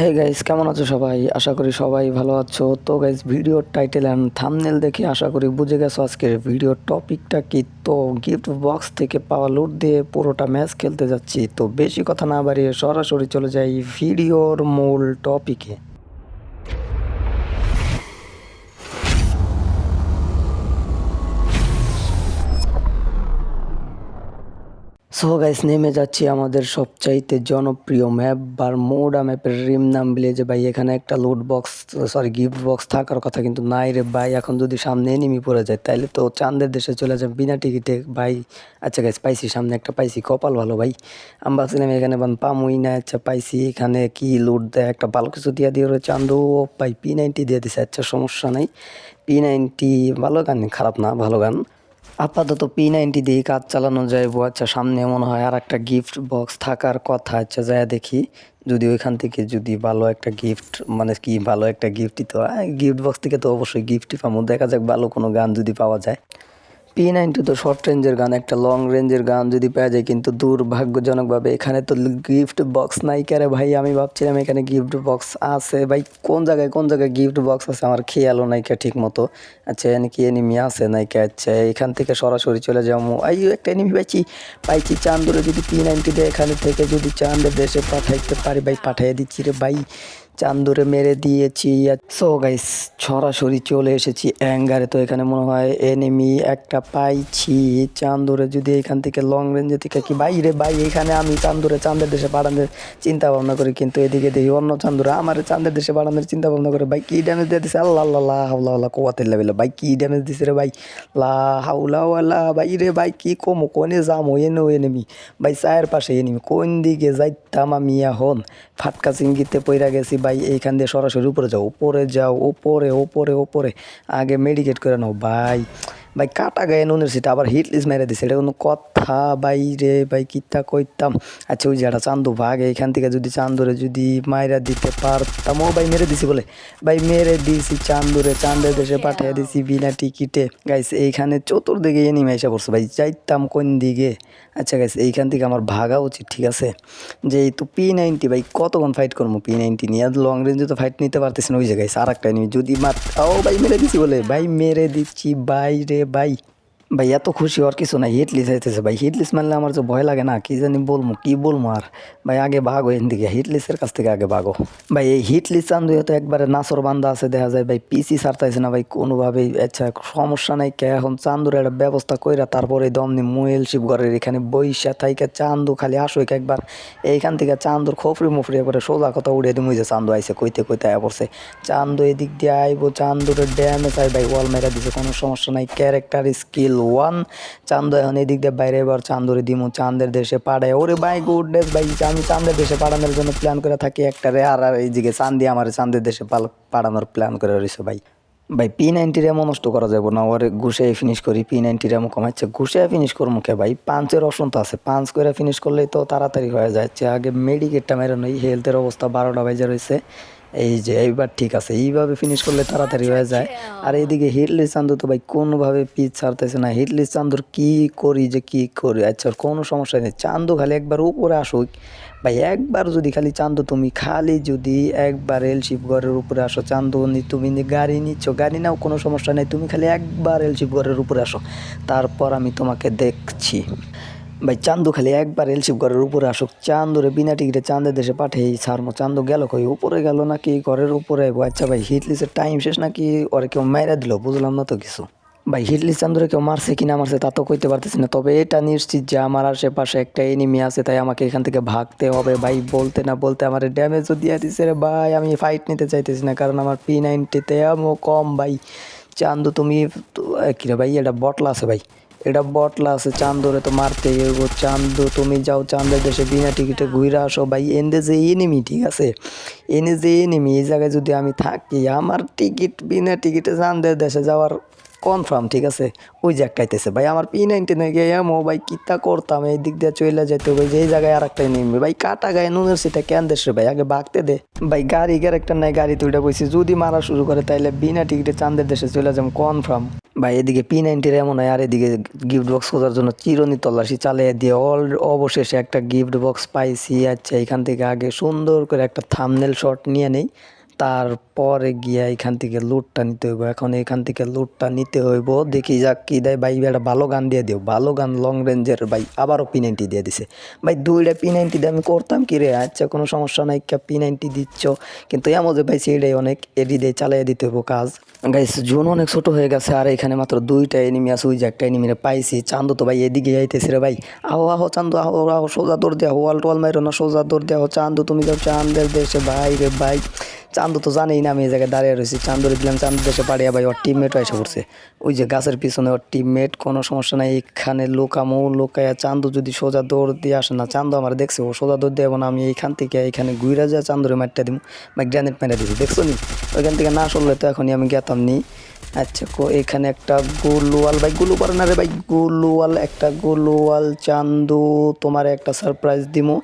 Hey guys কেমন আছো সবাই? আশা করি সবাই ভালো আছো। তো গাইজ ভিডিওর টাইটেল অ্যান্ড থামনেল দেখে আশা করি বুঝে গেছো আজকের ভিডিওর টপিকটা কি? তো গিফট বক্স থেকে পাওয়া লুট দিয়ে পুরোটা ম্যাচ খেলতে যাচ্ছি। তো বেশি কথা না বাড়িয়ে সরাসরি চলে যাই ভিডিওর মূল টপিকে সো গাইস নেমে যাচ্ছি আমাদের সবচাইতে জনপ্রিয় ম্যাপ বার বারমোডা ম্যাপের রিম নাম ভিলেজে ভাই, এখানে একটা লুট বক্স সরি গিফট বক্স থাকার কথা কিন্তু নাই রে ভাই। এখন যদি সামনে এনিমি পড়ে যায় তাহলে তো চাঁদের দেশে চলে যাবে বিনা টিকিটে ভাই আচ্ছা গাইস পাইছি, সামনে একটা পাইছি, কপাল ভালো ভাই। আমি ভাবছিলাম এখানে বান পামুই না আচ্ছা পাইছি, এখানে কি লুট দেয়? একটা ভালো কিছু দিয়ে দিয়ে রয়েছে চান্দু পাই পি নাইনটি দিয়ে দিছে আচ্ছা সমস্যা নাই। পি নাইনটি ভালো গান, খারাপ না, ভালো গান। আপাতত পি নাইনটি দিয়ে কাজ চালানো যায় আচ্ছা সামনে মনে হয় আর একটা গিফট বক্স থাকার কথা। আচ্ছা যায় দেখি। যদি ওইখান থেকে যদি ভালো একটা গিফট মানে কি ভালো একটা গিফটই তো গিফট বক্স থেকে তো অবশ্যই গিফটই পাবো। দেখা যাক ভালো কোনো গান যদি পাওয়া যায়। পি নাইনটি তো শর্ট রেঞ্জের গান, একটা লং রেঞ্জের গান যদি পাওয়া যায় কিন্তু দুর্ভাগ্যজনকভাবে এখানে তো গিফট বক্স নাই কেরে ভাই। আমি ভাবছিলাম এখানে গিফট বক্স আছে। ভাই, কোন জায়গায় কোন জায়গায় গিফট বক্স আছে? আমার খেয়ালও নাইকা ঠিক মতো আচ্ছা এখানে কি এনিমি আছে? নাই কে? আচ্ছা এখান থেকে সরাসরি চলে যাব আই একটা এনিমি পাইছি। পাইছি চান্দুরে যদি পি নাইনটি দিয়ে এখানে থেকে যদি চান্দের দেশে পাঠাইতে পারি, ভাই পাঠিয়ে দিচ্ছি রে ভাই। চান্দুরে মেরে দিয়েছি। সো গাইস সরাসরি চলে এসেছি অ্যাঙ্গারে। তো এখানে মনে হয় এনিমি একটা পাইছি। চান্দুরে যদি এখান থেকে লং রেঞ্জে থেকে কি বাইরে? ভাই, এখানে আমি চান্দুরে চাঁদের দেশে পাঠানোর চিন্তা ভাবনা করি, কিন্তু এদিকে দেখি অন্য চান্দুরে আমার চাঁদের দেশে পাঠানোর চিন্তা ভাবনা করে। ভাই, কি ড্যামেজ দিয়ে দিছে আল্লাহ আল্লাহ হাউলা আল্লাহ কোয়াতে লেভেল ভাই, কি ড্যামেজ দিছে রে ভাই? লা হাউলা আল্লাহ ভাই রে ভাই, কি কমো? কোনে যামো? এনে এনেমি ভাই, চায়ের পাশে এনিমি কোন দিকে যাইতাম আমি এখন? ফাটকা চিঙ্গিতে পইরা গেছি ভাই, এইখান দিয়ে সরাসরি উপরে যাও। উপরে যাও ওপরে ওপরে ওপরে আগে মেডিকেট করে নাও, ভাই। ভাই, কাটা গায়ে নুনের সিটা আবার হিট লিস্ট মেরে দিছে, এটা কোনো কথা ভাই রে ভাই কিতা কইতাম। আচ্ছা ওই যেটা চান্দু ভাগ এইখান থেকে যদি চান্দুরে যদি মাইরা দিতে পারতাম। ও ভাই মেরে দিছি বলে। ভাই মেরে দিছি চান্দুরে চান্দের দেশে পাঠিয়ে দিছি বিনা টিকিটে। গাইস এইখানে চতুর্দিকে এনিমে এসে পড়ছে ভাই। যাইতাম কোন দিকে? আচ্ছা গাইস এইখান থেকে আমার ভাগা উচিত ঠিক আছে? যে এই তো পি নাইনটি ভাই কতক্ষণ ফাইট করব পি নাইনটি নিয়ে? লং রেঞ্জে তো ফাইট নিতে পারতেছি না। ওই জায়গায় আর একটা এনিমি যদি মার ও ভাই মেরে দিছি বলে। ভাই মেরে দিচ্ছি ভাই রে ভাই ভাই, এত খুশি হওয়ার কিছু না হিট লিস্ট হইতেছে ভাই। হিট লিস্ট মারলে আমার তো ভয় লাগে না, কি জানি বলব কি বলব আর। ভাই, আগে ভাগো এখান থেকে হিট লিস্টের কাছ থেকে আগে ভাগো। ভাই, এই হিট লিস্ট চান্দু তো একবারে নাসর বান্ধা আছে, দেখা যায় ভাই পিসি সারতাইছে না ভাই, কোনোভাবেই। আচ্ছা সমস্যা নাই, কে এখন চান্দুর একটা ব্যবস্থা কইরা তারপরে দমনি মুয়েল শিবগড়ের এখানে বৈশা থাইকে চান্দু খালি আসো একবার। এইখান থেকে চান্দুর খোফরি মুফরি করে সোজা কথা উড়ে দিমু যে চান্দু আইসে কইতে কইতে আয়া পড়ছে। চান্দু এদিক দিয়ে আইবো চান্দুরের ড্যামেজ আই ভাই ওয়াল মেরা দিছে, কোনো সমস্যা নাই ক্যারেক্টার স্কিল ওয়ান চান্দ এখন এদিক দিয়ে বাইরে, এবার চান্দরে দিমু, চান্দের দেশে পাড়ায়। ওরে ভাই গুডনেস ভাই, আমি চাঁদের দেশে পাঠানোর জন্য প্ল্যান করে থাকি একটা রে, আর আর এইদিকে চান্দি আমার চান্দের দেশে পাঠানোর প্ল্যান করে রয়েছে ভাই। ভাই পি নাইনটি র্যামও নষ্ট করা যাব না, ওরে ঘুষে ফিনিশ করি পি নাইনটি র্যামও কমাচ্ছে ঘুষে ফিনিশ করব মুখে ভাই? পাঁচের অপশন তো আছে পাঞ্চ করে ফিনিশ করলেই তো তাড়াতাড়ি হয়ে যাচ্ছে। আগে মেডিকেটটা মেরে নই হেলথের অবস্থা বারোটা বাজে রয়েছে এই যে এইবার ঠিক আছে, এইভাবে ফিনিশ করলে তাড়াতাড়ি হয়ে যায়। আর এইদিকে হিটলিস চান্দু তো ভাই কোনোভাবে পিচ ছাড়তেছে না। হিটলিস চান্দুর কি করি যে কি করি? আচ্ছা কোনো সমস্যা নেই। চান্দু খালি একবার উপরে আসুক। ভাই, একবার যদি খালি চান্দু তুমি খালি যদি একবার এলশিপ ঘরের উপরে আসো, চান্দু নি, তুমি গাড়ি নিচ্ছ, গাড়ি নাও, কোনো সমস্যা নেই। তুমি খালি একবার এলশিপ ঘরের উপরে আসো। তারপর আমি তোমাকে দেখছি। ভাই, চান্দু খালি একবার এলশিপ ঘরের উপরে আসুক, চান্দুরে বিনা টিকিটে চাঁদের দেশে পাঠিয়ে ছাড়মো। চান্দু গেল কই? উপরে গেল নাকি ঘরের উপরে? আচ্ছা ভাই হিটলিসের টাইম শেষ নাকি ওরে কেউ মাইরা দিল? বুঝলাম না তো কিছু। ভাই হিটলিস চান্দুরে কেউ মারছে কিনা মারছে তা তো কইতে পারতেছি না। তবে এটা নিশ্চিত যে আমার আশেপাশে একটা এনিমি আছে, তাই আমাকে এখান থেকে ভাগতে হবে। ভাই, বলতে না বলতে আমার ড্যামেজও দিয়ে দিছে রে ভাই। আমি ফাইট নিতে চাইতেছি না, কারণ আমার পি নাইনটিতে কম ভাই। চান্দু তুমি কিরে ভাই, এটা বটলা আছে ভাই। এটা বটলা আছে, চান্দরে তো মারতে হইব। চান্দু, তুমি যাও চাঁদের দেশে, বিনা টিকিটে ঘুরে আসো। ভাই, এনে যে এনিমি ঠিক আছে? এনে যে এনিমি এই জায়গায় যদি আমি থাকি, আমার টিকিট, বিনা টিকিটে চাঁদের দেশে যাওয়ার কনফার্ম ঠিক আছে? ওই যে কাইতেছে ভাই, আমার পি নাইনটিনে গিয়ে এমো, ভাই, কিতা করতাম? এই দিক দিয়ে চলে যেতে হবে যে জায়গায় আর একটা নেমবে ভাই, কাটা গায়ে নুনের সিটা কেন দেশে ভাই? আগে বাগতে দে। ভাই, গাড়ি ক্যারেক্টার নাই, গাড়ি তুইটা কইছি যদি মারা শুরু করে, তাইলে বিনা টিকিটে চাঁদের দেশে চলে যাম কনফার্ম ভাই, এদিকে পি নাইনটির এমন হয়, আর এদিকে গিফট বক্স খোঁজার জন্য চিরনি তল্লাশি চালিয়ে দিয়ে অল, অবশেষে একটা গিফট বক্স পাইছি। আচ্ছা এখান থেকে আগে সুন্দর করে একটা থামনেল শট নিয়ে নেই। তারপরে গিয়া এখান থেকে লুটটা নিতে হইব। এখন এখান থেকে লুটটা নিতে হইব। দেখি যাক কি দেয়। ভাই একটা ভালো গান দিয়ে দিও। ভালো গান লং রেঞ্জের ভাই আবারও পি নাইনটি দিয়ে দিছে। ভাই, দুইটা পি নাইনটি দিয়ে আমি করতাম কি রে? আচ্ছা কোনো সমস্যা নাই। পি নাইনটি দিচ্ছ। কিন্তু এমন যে ভাই সেটাই অনেক এডি দিয়ে চালিয়ে দিতে হইব কাজ। গাইস জোন অনেক ছোট হয়ে গেছে। আর এখানে মাত্র দুইটা এনিমি আছে। ওই যে একটা এনিমিরে পাইছি। চান্দু তো ভাই এদিকে যাইতেছে রে ভাই। আহো আহো চান্দু আহো আহো সোজা দৌড় দেওয়া ওয়াল টোয়াল মাইরো না, সোজা দৌড় দেওয়া চান্দু তুমি যাও চান্দের দেশে। ভাই রে ভাই। চান্দু তো জানেই না, আমি এই জায়গায় দাঁড়িয়ে রয়েছি। চান্দুরে দিলাম চান্দু দেশে পাড়িয়া ভাই, ওর টিমমেটও এসে পড়ছে। ওই যে গাছের পিছনে ওর টিমমেট কোনো সমস্যা নাই, এখানে লোকামো, লোকায়া চান্দু যদি সোজা দৌড় দিয়ে আসে না, চান্দু আমার দেখছে, ও সোজা দৌড় দিয়ে না, আমি এইখান থেকে এখানে ঘুরে যা, চান্দুরে মারটা দিব বা গ্রানেট মেরে দিবি, দেখছ নি? ওইখান থেকে না সরলে তো এখনই আমি গেতাম নি। আচ্ছা কো, এখানে একটা গুলুয়াল, ভাই, গুলু পারে না রে ভাই, গুলুয়াল, একটা গুলুয়াল চান্দু, তোমার একটা সারপ্রাইজ দিমু।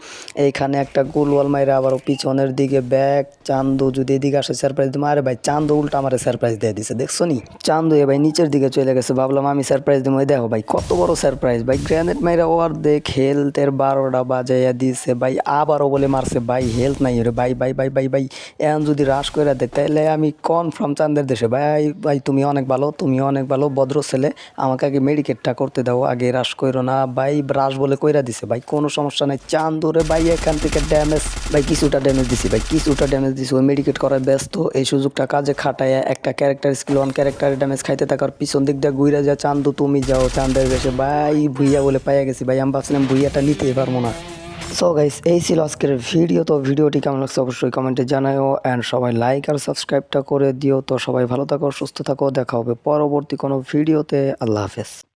এইখানে একটা গুলুয়াল মাইরে আবার পিছনের দিকে ব্যাগ চান্দু যদি এদিকে আসে সারপ্রাইজ দিমু। আরে ভাই, চান্দু উল্টা আমার সারপ্রাইজ দিয়ে দিছে, দেখছ নি? চান্দু এ ভাই নিচের দিকে চলে গেছে, ভাবলাম আমি সারপ্রাইজ এই দেখো ভাই, কত বড় সারপ্রাইজ ভাই গ্রেনেড মাইরা ওর দেখ হেলথের বারোটা বাজাইয়া দিছে ভাই, আবারও বলে মারছে, ভাই হেলথ নাই রে ভাই ভাই ভাই ভাই ভাই, এখন যদি রাশ করে দেয় তাহলে আমি কনফার্ম চান্দের দেশে, ভাই ভাই, তুমি অনেক ভালো, তুমি অনেক ভালো, ভদ্র ছেলে, আমাকে আগে মেডিকেটটা করতে দাও, আগে রাশ করো না, ভাই রাশ বলে কইরা দিছে, ভাই, কোনো সমস্যা নাই চান্দুরে ভাই, এখান থেকে ড্যামেজ ভাই, কিছুটা ড্যামেজ দিছি, ভাই, কিছুটা ড্যামেজ দিছি, ওই মেডিকেট করায় ব্যস্ত, এই সুযোগটা কাজে খাটায় একটা ক্যারেক্টার স্কিল ওয়ান ক্যারেক্টারের ড্যামেজ খাইতে থাকার পিছন দিক দিয়ে ঘুরে যা, চান্দু তুমি যাও, চান্দের দেশে ভাই, ভুইয়া বলে পাইয়া গেছি, ভাই, আমি ভাবছিলাম ভুইয়াটা নিতেই পারব না। সো গাইস এই ছিল আজকের ভিডিও তো ভিডিওটি কেমন লাগছে অবশ্যই কমেন্টে জানাও অ্যান্ড সবাই লাইক আর সাবস্ক্রাইবটা করে দিও। তো সবাই ভালো থাকো, সুস্থ থাকো, দেখা হবে পরবর্তী কোনো ভিডিওতে আল্লাহ হাফেজ।